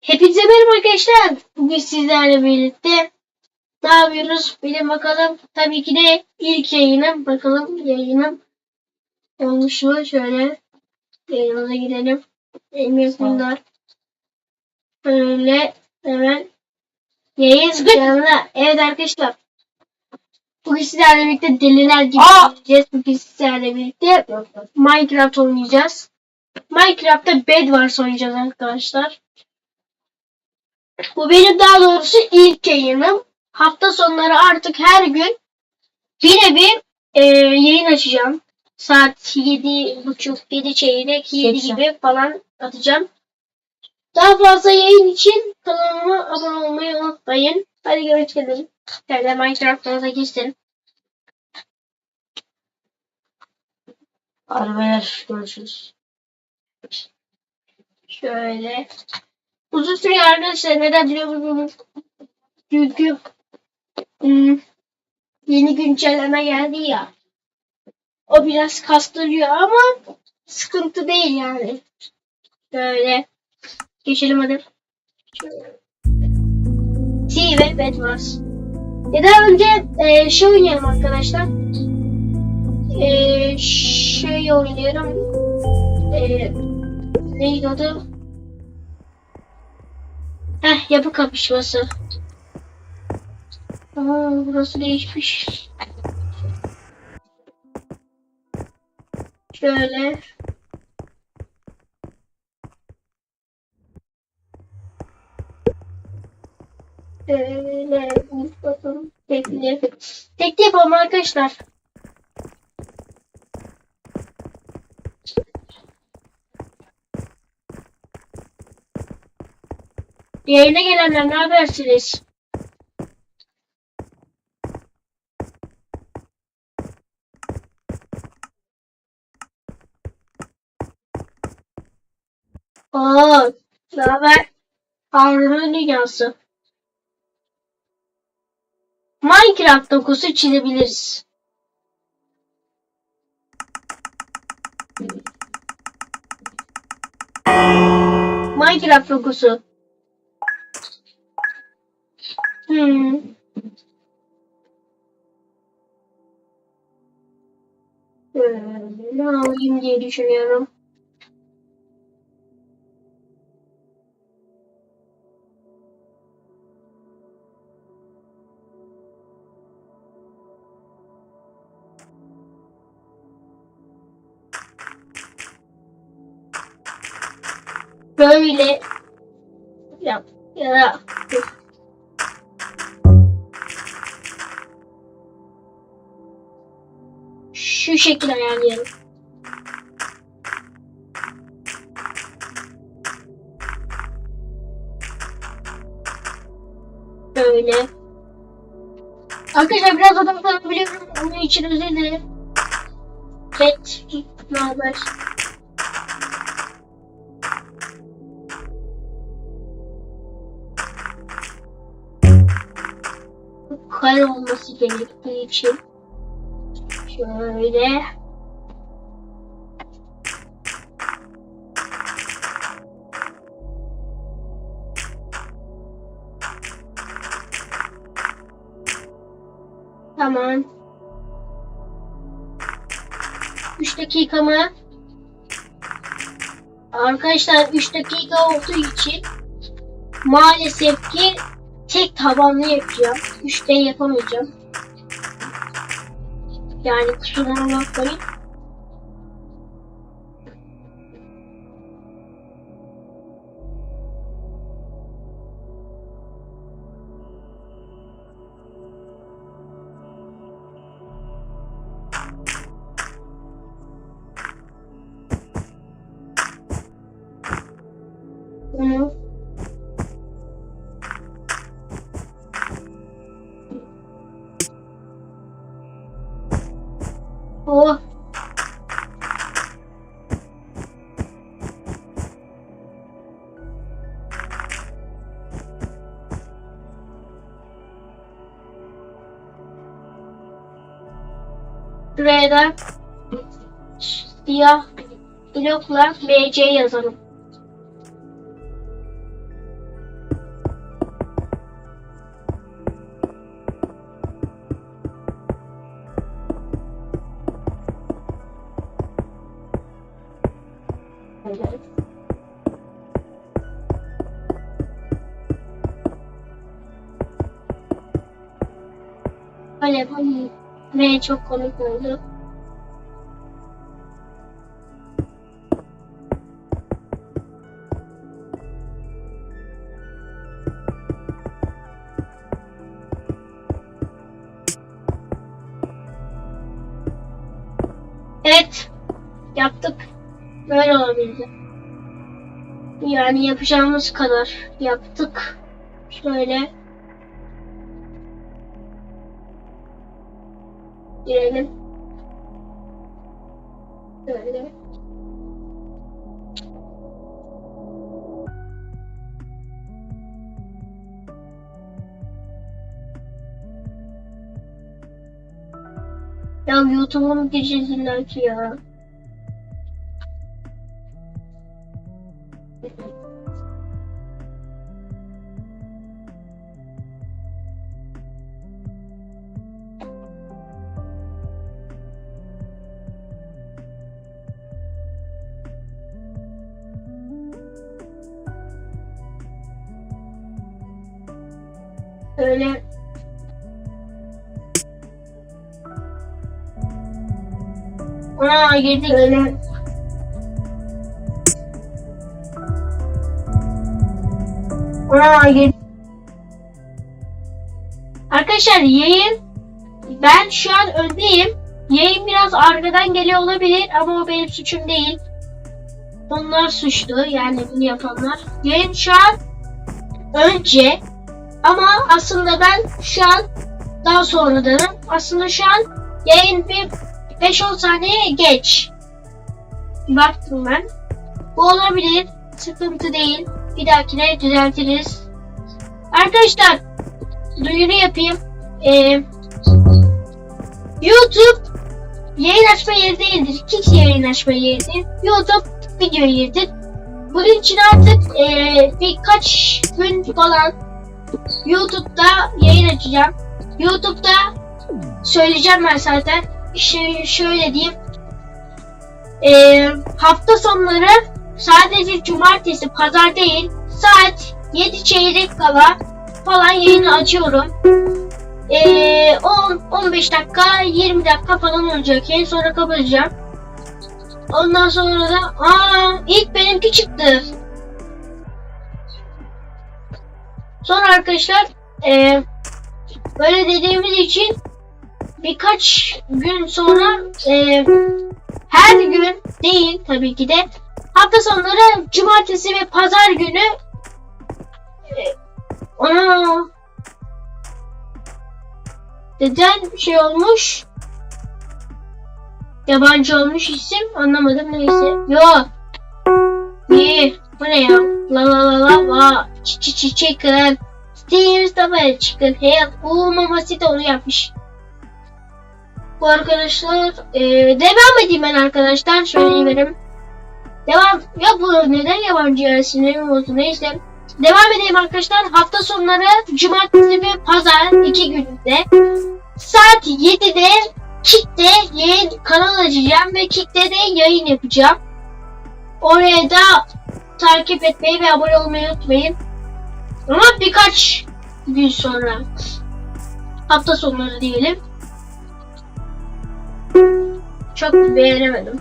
Hepinize merhaba arkadaşlar. Bugün sizlerle birlikte ne yapıyoruz? Bilin bakalım. Tabii ki de ilk yayınım. Bakalım yayınım olmuş mu? Şöyle yayınımıza gidelim. Emir Kundar. Böyle hemen yayın canlı. Evet arkadaşlar. Bugün sizlerle birlikte deliler gibi Aa! Bugün sizlerle birlikte Minecraft oynayacağız. Minecraft'ta Bedwars oynayacağız arkadaşlar. Bu benim daha doğrusu ilk yayınım. Hafta sonları artık her gün yine bir e, yayın açacağım. Saat yedi buçuk, yedi çeyrek, yedi gibi falan atacağım. Daha fazla yayın için kanalıma abone olmayı unutmayın. Hadi görüşelim. Şöyle Minecraft'ımıza girsin. Hadi beyler görüşürüz. Şöyle. Uzun süre arkadaşlar neden biliyor musunuz? Çünkü hmm, yeni güncelleme geldi ya. O biraz kastırıyor ama sıkıntı değil yani. Şöyle. Geçelim hadi. Şöyle. T ve Bedwars. Ya da önce e, şey oynayalım arkadaşlar. E, şey oynayalım. E, neydi adı? Heh yapı kapışması. Aa burası değişmiş. Şöyle. Şöyle bakalım. Tekli. Tekli yapalım arkadaşlar. Yayına gelenler ne habersiniz? Oo, ne haber? Harun'un dünyası. Minecraft dokusu çizebiliriz. Minecraft dokusu. Ne alayım diye düşünüyorum. Böyle yap ya da şu şekil ayarlayalım. Böyle. Arkadaşlar biraz adam falan biliyorum. Onun için özür dilerim. Red, ne haber? Kare olması gerektiği için şöyle Tamam. 3 dakika mı? Arkadaşlar 3 dakika olduğu için maalesef ki tek tabanlı yapacağım. 3D yapamayacağım. Yani kusuruma siyah blokla BC yazalım. Evet. Öyle yapalım. Ve çok komik oldu. Yaptık. Böyle olabildi. Yani yapacağımız kadar yaptık. Şöyle. Girelim. Böyle. Ya YouTube'a mı ki ya? Aa girdik. Öyle. Aa girdik. Arkadaşlar yayın ben şu an öndeyim. Yayın biraz arkadan geliyor olabilir ama o benim suçum değil. Onlar suçlu yani bunu yapanlar. Yayın şu an önce ama aslında ben şu an daha sonradanım. Aslında şu an yayın bir 5-10 saniye geç. Baktım ben. Bu olabilir. Sıkıntı değil. Bir dahakine düzeltiriz. Arkadaşlar duyuru yapayım. Ee, YouTube yayın açma yeri değildir. Kick yayın açma yeridir. YouTube video yeridir. Bunun için artık ee, birkaç gün falan YouTube'da yayın açacağım. YouTube'da söyleyeceğim ben zaten. Şey, şöyle diyeyim. Ee, hafta sonları sadece cumartesi, pazar değil saat 7 çeyrek kala falan yayını açıyorum. Ee, 10, 15 dakika, 20 dakika falan olacak. En sonra kapatacağım. Ondan sonra da aa ilk benimki çıktı. Sonra arkadaşlar ee, böyle dediğimiz için birkaç gün sonra e, her gün değil tabii ki de hafta sonları cumartesi ve pazar günü e, ona neden şey olmuş yabancı olmuş isim anlamadım neyse yo iyi bu ne ya la la la la la çi çi çi chicken Steve Stabile chicken hey bu maması da onu yapmış bu arkadaşlar e, devam edeyim ben arkadaşlar şöyle verim. Devam ya bu neden yabancı ya sinirim oldu neyse. Devam edeyim arkadaşlar hafta sonları cumartesi ve pazar iki günde saat 7'de Kick'te yayın kanal açacağım ve Kick'te de yayın yapacağım. Oraya da takip etmeyi ve abone olmayı unutmayın. Ama birkaç gün sonra hafta sonları diyelim. Çok beğenemedim.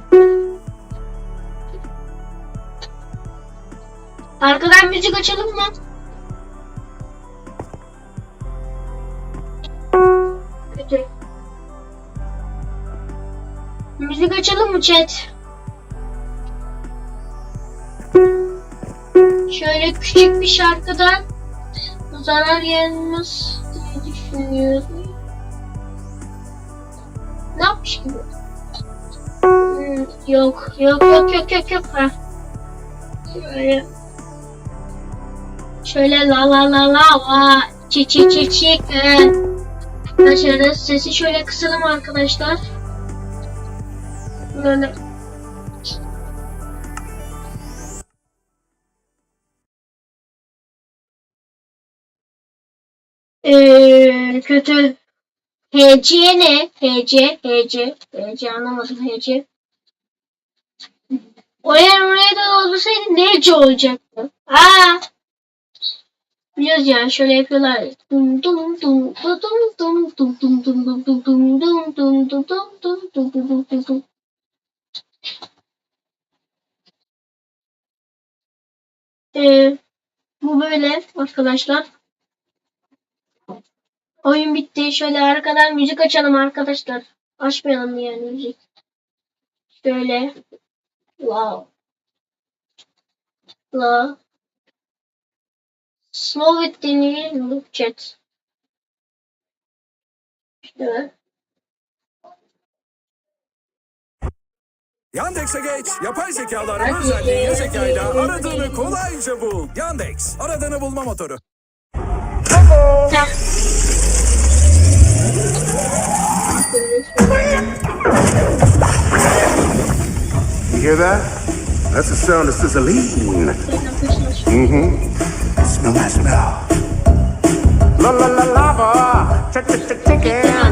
Arkadan müzik açalım mı? Kötü. Müzik açalım mı chat? Şöyle küçük bir şarkıdan zarar gelmez diye düşünüyorum. Ne yapmış gibi? Yok yok yok yok yok yok. Ha. Şöyle. Şöyle la la la la la. Çi çi çi chicken. Arkadaşlar sesi şöyle kısalım arkadaşlar. Böyle. Ee, kötü. HC ne? HC, HC. HC anlamadım HC. O eğer oraya da olsaydı nece olacaktı? Aa! Biliyoruz yani şöyle yapıyorlar. Dum dum dum dum dum dum dum dum dum dum dum dum dum dum dum dum dum dum dum dum. Ee, bu böyle arkadaşlar. Oyun bitti. Şöyle arkadan müzik açalım arkadaşlar. Açmayalım yani müzik. Şöyle. Wow. La. Slow it dinleyelim look chat. İşte. Yandex'e geç. Yapay zekalı arama özelliği ya zekayla aradığını kolayca bul. Yandex, aradığını bulma motoru. Tamam. Hear that? That's the sound of sizzling. Mm-hmm. Smell that smell. La la la lava. Ch ch ch chicken.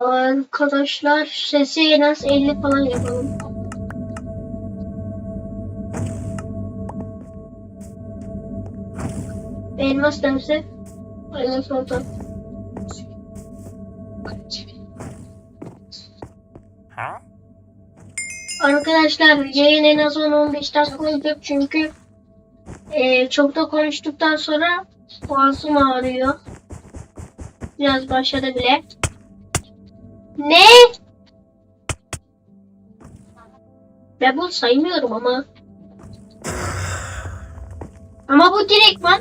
Arkadaşlar sesi en az 50 falan yapalım. Elmas derse Elmas oldu. Arkadaşlar yayın en az 10-15 dakika olacak çünkü eee, çok da konuştuktan sonra boğazım ağrıyor. Biraz başladı bile. Ne? Ben bunu saymıyorum ama. Ama bu direktman.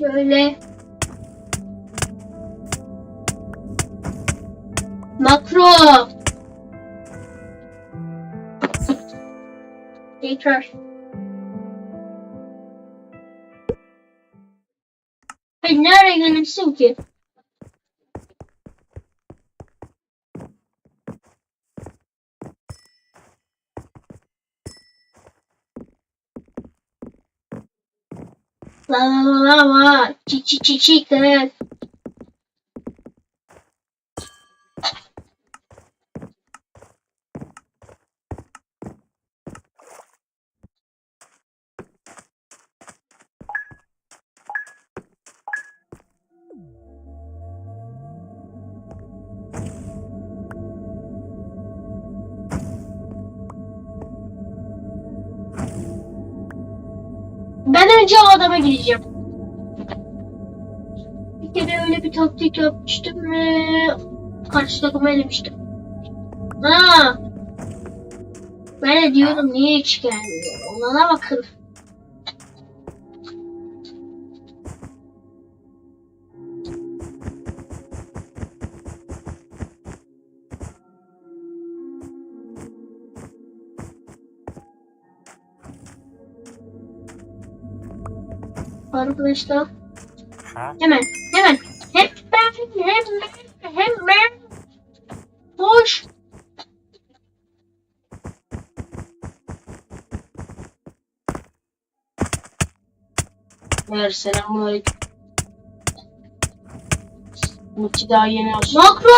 Böyle Makro. Tekrar. Ne ara gelirsin ki? La la la la la. Çi çi çi çi kız. Gideceğim. Bir kere öyle bir taktik yapmıştım ve karşı takımı elemiştim. Ha. Ben de diyorum niye hiç gelmiyor? Olana bakın. Arkadaşlar. Hemen, hemen, hemen, hemen, hemen. Boş. Ver selamünaleyküm. Muti daha yeni aç. Makro.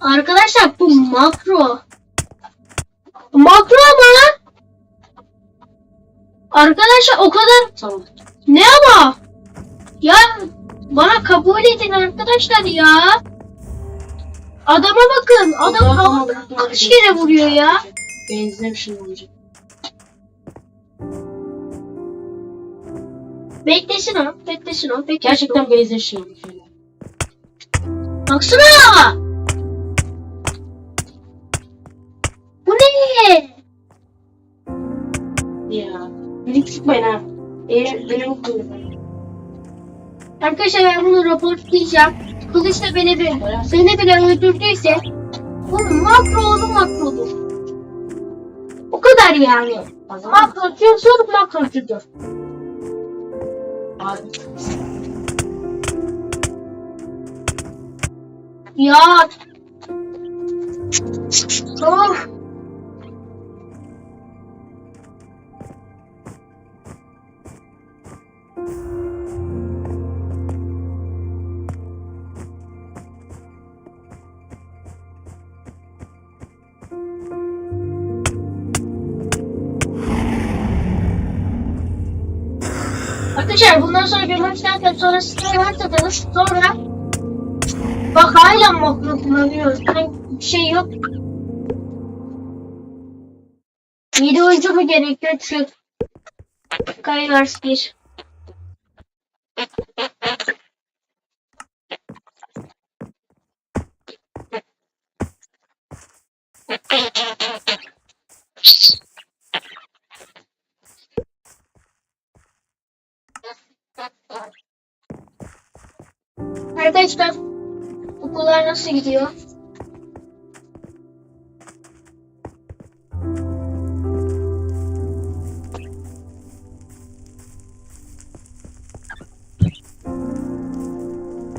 Arkadaşlar bu makro. Makro ama. Arkadaşlar o kadar Tamam. ne ama? Ya bana kabul edin arkadaşlar ya. Adama bakın. Adam havada kaç kere vuruyor ya. Bir şey olacak. Beklesin o. Beklesin o. Beklesin Gerçekten benzeşiyor. Baksana. Ya. Birik sıkmayın ha. Eğer kuyruğum. Arkadaşlar ben bunu raporlayacağım. Kılıç da beni, bir, beni bile öldürdüyse bu makro olur makrodur. O kadar yani. Makrocudur makrocudur. Abi. Ya. Of. Arkadaşlar bundan sonra görmek isterken sonra siteler satarız. Sonra bak hala makro kullanıyoruz. Bir şey yok. Yedi oyuncu mu gerekiyor? Çık. Skywars 1. nasıl gidiyor?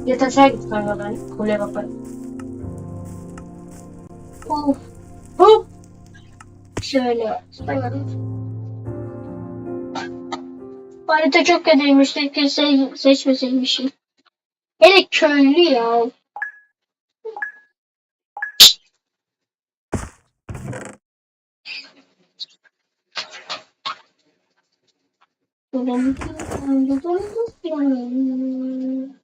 Yat aşağı git kanka ben. Kule bakarım. Of. Hop. Şöyle. Bu harita çok kötüymüş. Keşke se- seçmeseymişim. Hele köylü ya. 너무 떨리는 시간이 있는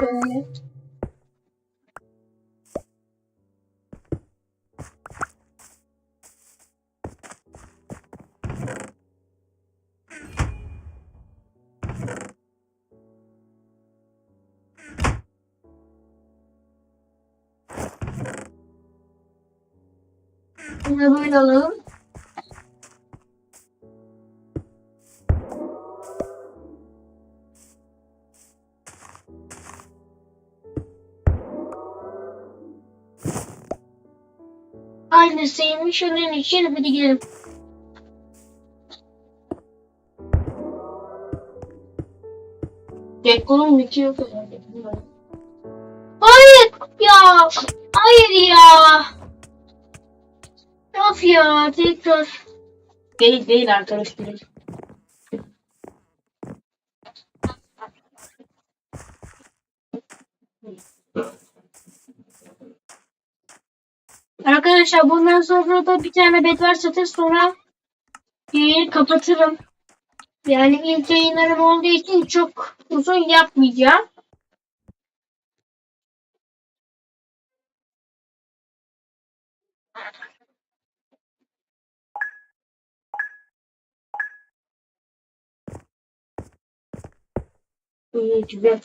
네. Bunu böyle alalım. Aynısıymış onun için hadi gidelim. Gekko'nun miki yok herhalde. Hayır ya. Hayır ya. Of ya tekrar. Değil değil arkadaş değil. Arkadaşlar bundan sonra da bir tane bed var satır sonra yayını kapatırım. Yani ilk yayınlarım olduğu için çok uzun yapmayacağım. İyi.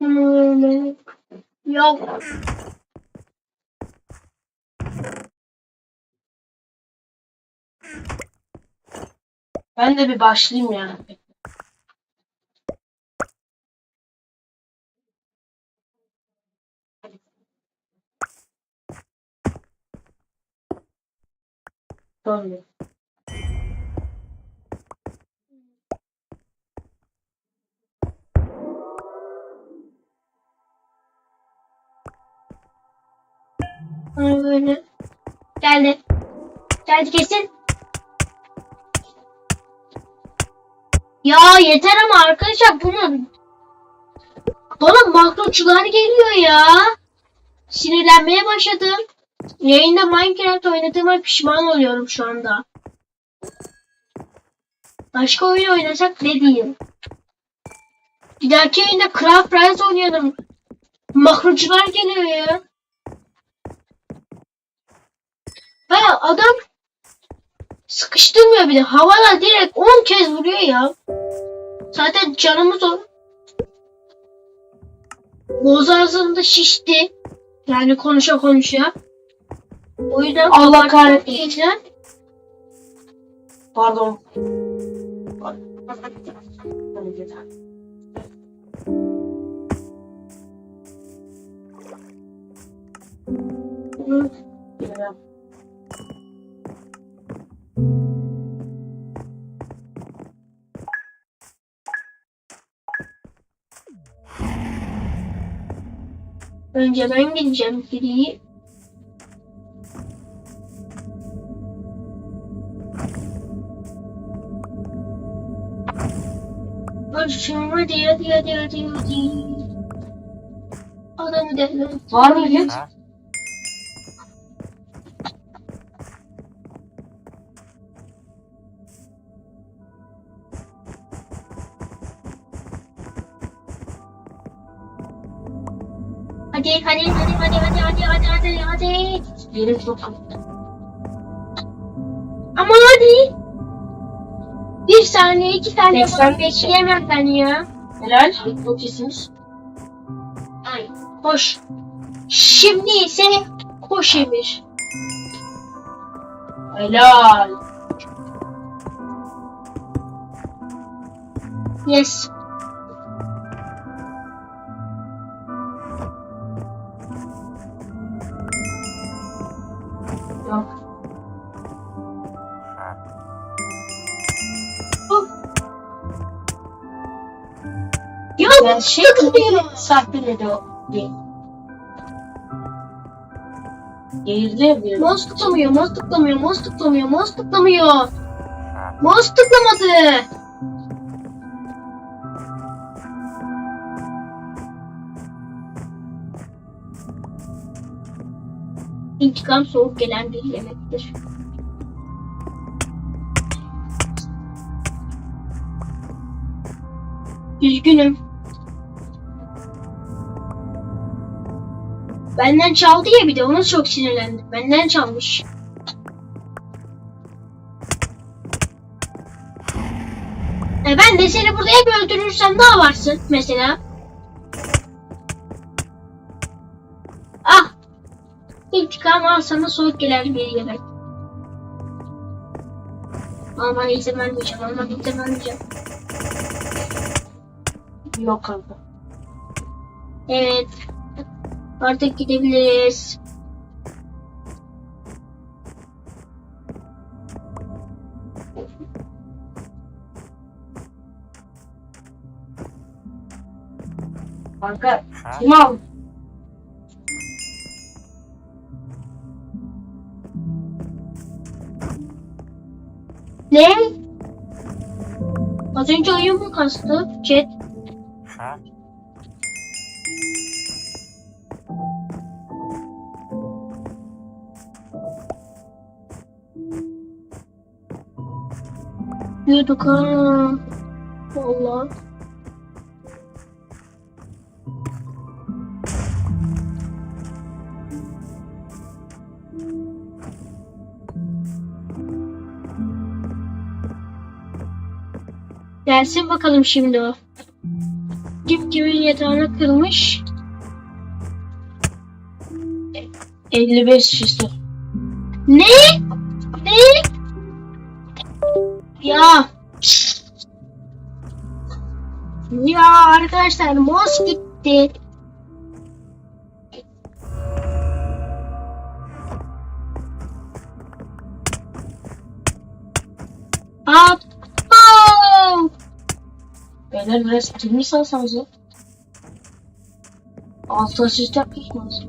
Hmm, Yok. Ben de bir başlayayım ya. Tabii. Geldi. Geldi kesin. Ya yeter ama arkadaşlar bunun bana makroçular geliyor ya. Sinirlenmeye başladım. Yayında Minecraft oynadığıma pişman oluyorum şu anda. Başka oyun oynasak ne diyeyim? Bir dahaki yayında Craft Prize oynayalım. Makrocular geliyor ya. Ha adam sıkıştırmıyor bir de. Havada direkt 10 kez vuruyor ya. Zaten canımız o. Boz ağzında şişti. Yani konuşa konuşa. O yüzden Allah kahretsin. iyice. Pardon. Önce ben gideceğim geriye. Başım hadi hadi hadi hadi hadi. Adamı devlet. Var mı git? Hadi hadi hadi hadi hadi hadi hadi hadi hadi. Yerim çok Ama hadi. Bir saniye iki saniye Seksen falan bekleyemem ben ya. Helal. Çok iyisiniz. Ay koş. Şimdi ise koş Emir. Helal. Yes. Ya Ben bu şey takılıyor. sahneledi o. Değil. Geğirdi ya bir. Mouse tıklamıyor, mouse tıklamıyor, mouse tıklamıyor, mouse tıklamıyor. Mouse tıklamadı. İntikam soğuk gelen bir yemektir. Üzgünüm. Benden çaldı ya bir de ona çok sinirlendim. Benden çalmış. E ben de seni burada hep öldürürsem ne yaparsın mesela? Ah! İntikam al sana soğuk gelen bir yemek. Ama izin vermeyeceğim, ama izin vermeyeceğim. Yok kanka. Evet. Artık gidebiliriz. Kanka. Al? Ne? Az önce oyun mu kastı? Chat. Diyorduk ha. Vallahi. Gelsin bakalım şimdi o. Kim kimin yatağına kırmış? 55 işte. Ne? Ne? Ya. Arkadaşlar mouse gitti. Abo! Beyler biraz kimi salsanız ya. Altı asist yapmışsınız.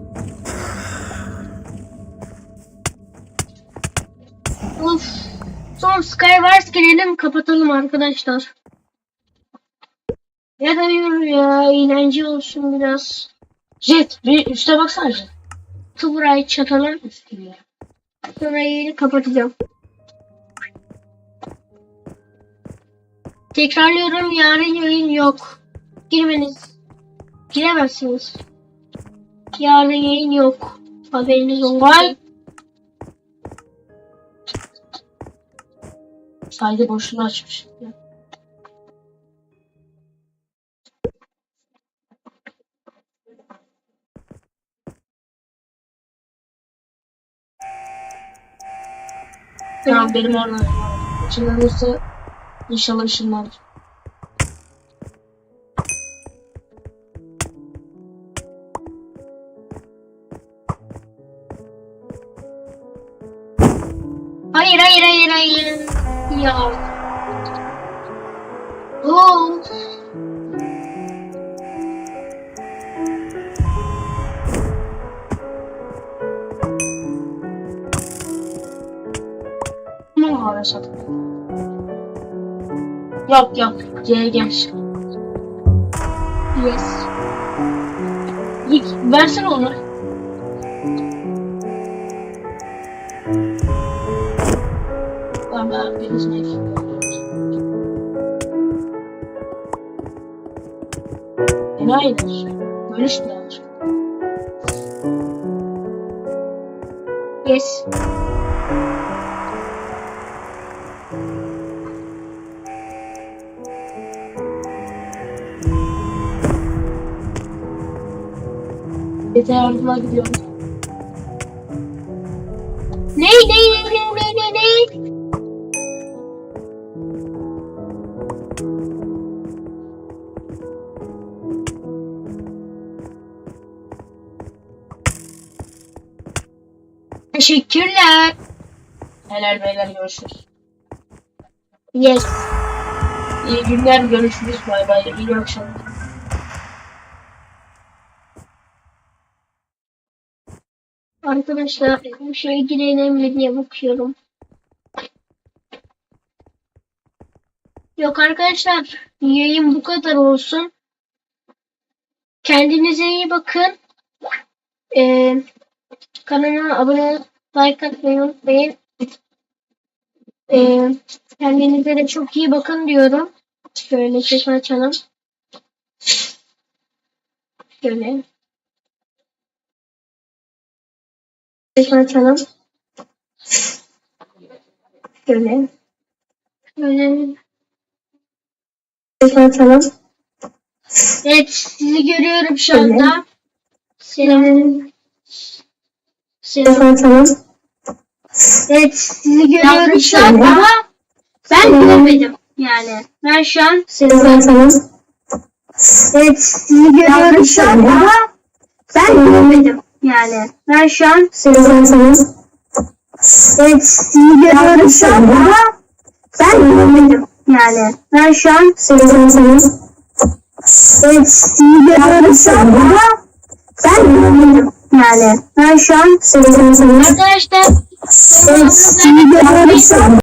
Uf. Son Skywars girelim kapatalım arkadaşlar. Ya da yürü ya eğlence olsun biraz. Jet bir üste baksana Jet. Burayı çatalım. Sonra yayını kapatacağım. Tekrarlıyorum yarın yayın yok. girmeniz giremezsiniz. Yarın yayın yok. Haberiniz olsun. Saydı boşluğunu açmış. Tamam benim orada. Işınlanırsa inşallah ışınlanır. Hayır hayır hayır hayır. Ya. Oo. Ne var Esat? Yok yok. C'ye geç. Yes. Versene onu. Enayidir. Böyle işte alır. Yes. Yeter yardıma gidiyorum. Ne ne ne ne ne ne? Teşekkürler. Helal beyler görüşürüz. Yes. İyi günler görüşürüz. Bay bay. İyi akşamlar. Arkadaşlar bu şey girelim mi diye bakıyorum. Yok arkadaşlar yayın bu kadar olsun. Kendinize iyi bakın. Ee, kanalıma abone olup like atmayı unutmayın. Ee, kendinize de çok iyi bakın diyorum. Şöyle ses açalım. Şöyle. Ses açalım. Şöyle. Şöyle. Ses açalım. Evet sizi görüyorum şu anda. Selam. Selam. açalım. Evet sizi görüyorum şu an ama ben göremedim yani. Ben şu an Selam açalım. Evet sizi görüyorum şu an ama ben göremedim yani. Ben şu an Selam açalım. Evet sizi görüyorum şu an ama ben göremedim yani. Ben şu an Selam açalım. Evet sizi görüyorum şu an ama ben göremedim yani. Ben şu an. Arkadaşlar sizi görüyorum şu Sus, you.